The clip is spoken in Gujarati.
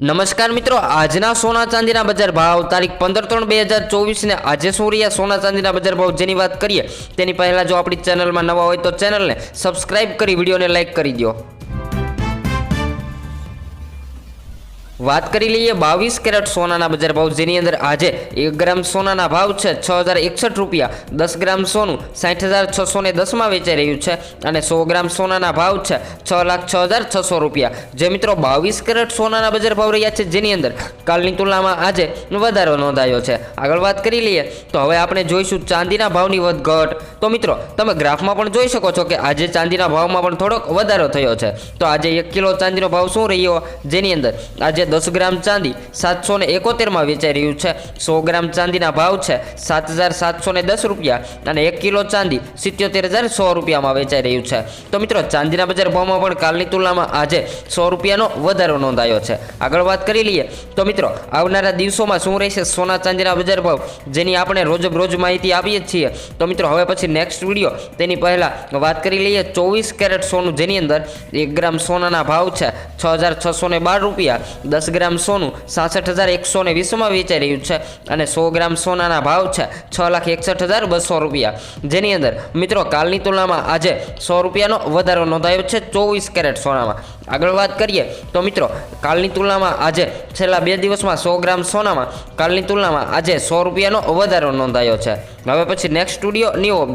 નમસ્કાર મિત્રો, આજના સોના ચાંદીના બજાર ભાવ તારીખ પંદર ત્રણ બે હજાર ચોવીસને આજે શું રહ્યા? સોના ચાંદીના બજાર ભાવ જેની વાત કરીએ, તેની પહેલાં જો આપણી ચેનલમાં નવા હોય તો ચેનલને સબસ્ક્રાઇબ કરી, વિડીયોને લાઇક કરી દો વાત કરી લઈએ બાવીસ કેરેટ સોનાના બજાર ભાવ, જેની અંદર આજે એક ગ્રામ સોનાના ભાવ છે છ હજાર એકસઠ રૂપિયા, દસ ગ્રામ સોનું સાઠ હજાર છસો ને દસમાં વેચાઈ રહ્યું છે અને સો ગ્રામ સોનાના ભાવ છે છ લાખ છ હજાર છસો રૂપિયા. જે મિત્રો બાવીસ કેરેટ સોનાના બજાર ભાવ રહ્યા છે, જેની અંદર કાલની તુલનામાં આજે વધારો નોંધાયો છે. આગળ વાત કરી લઈએ તો હવે આપણે જોઈશું ચાંદીના ભાવની વધઘટ. તો મિત્રો, તમે ગ્રાફમાં પણ જોઈ શકો છો કે આજે ચાંદીના ભાવમાં પણ થોડોક વધારો થયો છે. તો આજે એક કિલો ચાંદીનો ભાવ શું રહ્યો? જેની અંદર આજે દસ ગ્રામ ચાંદી સાતસો ને એકોતેરમાં વેચાઈ રહ્યું છે. સો ગ્રામ ચાંદીના ભાવ છે સાત હજાર સાતસો ને દસ રૂપિયા અને એક કિલો ચાંદી સિત્યોતેર હજાર સો રૂપિયામાં વેચાઈ રહ્યું છે. તો મિત્રો, ચાંદીના બજાર ભાવમાં પણ કાલની તુલનામાં આજે સો રૂપિયાનો વધારો નોંધાયો છે. આગળ વાત કરી લઈએ તો મિત્રો, આવનારા દિવસોમાં શું રહેશે સોના ચાંદીના બજાર ભાવ જેની આપણે રોજ રોજ માહિતી આપીએ છીએ. તો મિત્રો, હવે પછી નેક્સ્ટ વીડિયો તેની પહેલાં વાત કરી લઈએ ચોવીસ કેરેટ સોનું જેની અંદર એક ગ્રામ સોનાના ભાવ છે છ હજાર છસો બાર રૂપિયા. દસ ગ્રામ સોનું સાસઠ હજાર એકસો ને વીસમાં વેચાઈ રહ્યું છે અને સો ગ્રામ સોનાના ભાવ છે છ લાખ એકસઠ હજાર બસો રૂપિયા. જેની અંદર મિત્રો કાલની તુલનામાં આજે સો રૂપિયાનો વધારો નોંધાયો છે ચોવીસ કેરેટ સોનામાં. આગળ વાત કરીએ તો મિત્રો કાલની તુલનામાં આજે છેલ્લા બે દિવસમાં સો ગ્રામ સોનામાં કાલની તુલનામાં આજે સો રૂપિયાનો વધારો નોંધાયો છે. હવે પછી નેક્સ્ટ સ્ટુડિયો ન્યૂ અપડેટ